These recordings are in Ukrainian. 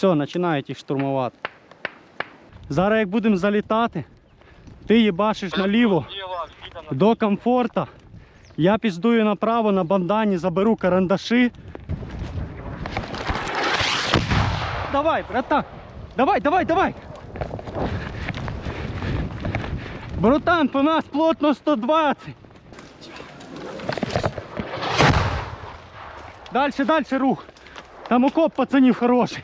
Все, починають їх штурмувати. Зараз як будемо залітати, ти їбашиш наліво до комфорта. Я піздую направо на бандані, заберу карандаші. Давай, братан! Давай, давай, давай! Братан, по нас плотно 120. Дальше, дальше рух. Там окоп пацанів хороший.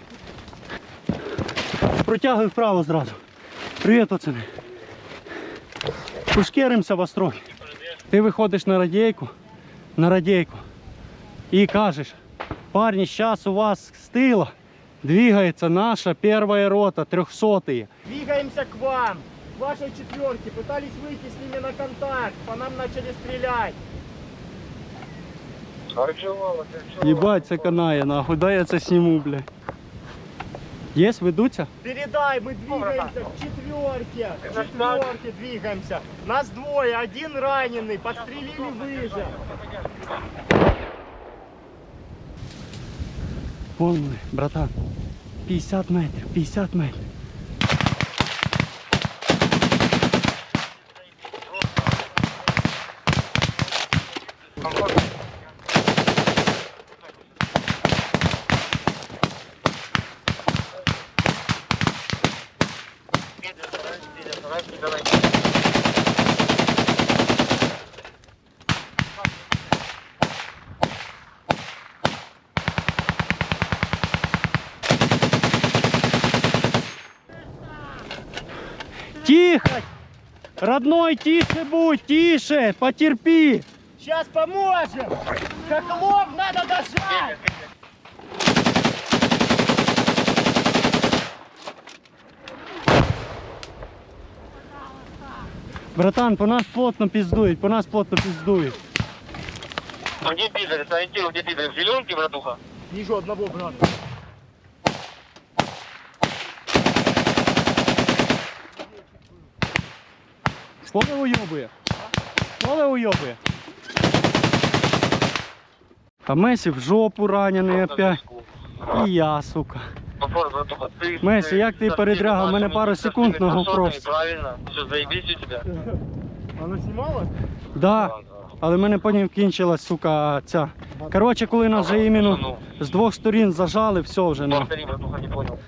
Протягуй вправо зразу. Привіт, пацани. Пошкеримося вас трохи. Ти виходиш на радійку, на радійку і кажеш, парні, зараз у вас з тила двигається наша перша рота, трьохсотые. Двигаемся к вам, к вашей четверке. Пытались выйти с ними на контакт, по нам начали стрелять. Єбать, це канає, нахуй, дай я це сніму, блядь. Єс, ведуться? Передай, мы двигаемся к четверке. К четверке двигаемся. Нас двое, один раненый, подстрелили выше. Ми, братан. 50 метрів, 50 метрів. Тихо! Родной, тише будь, тише, потерпи. Сейчас поможем. Как лоб надо дожать. Братан, по нас плотно пиздують, по нас плотно пиздують. А где пидоры? Сориентируй, где пидоры? В зеленке, братуха? Вижу одного брата. Поле уйобує. Поле уйобує. А Месі в жопу ранений опять. І я, сука. Месі, як ти передрягав? Мене пару секунд на GoPro. Правильно. Все, заебись у тебе. Вона знімала? Да, але в мене потім кінчилась, сука, ця. Коротше, коли нас вже іменно з двох сторін зажали, все вже ну. Повтори, братуха, не понял.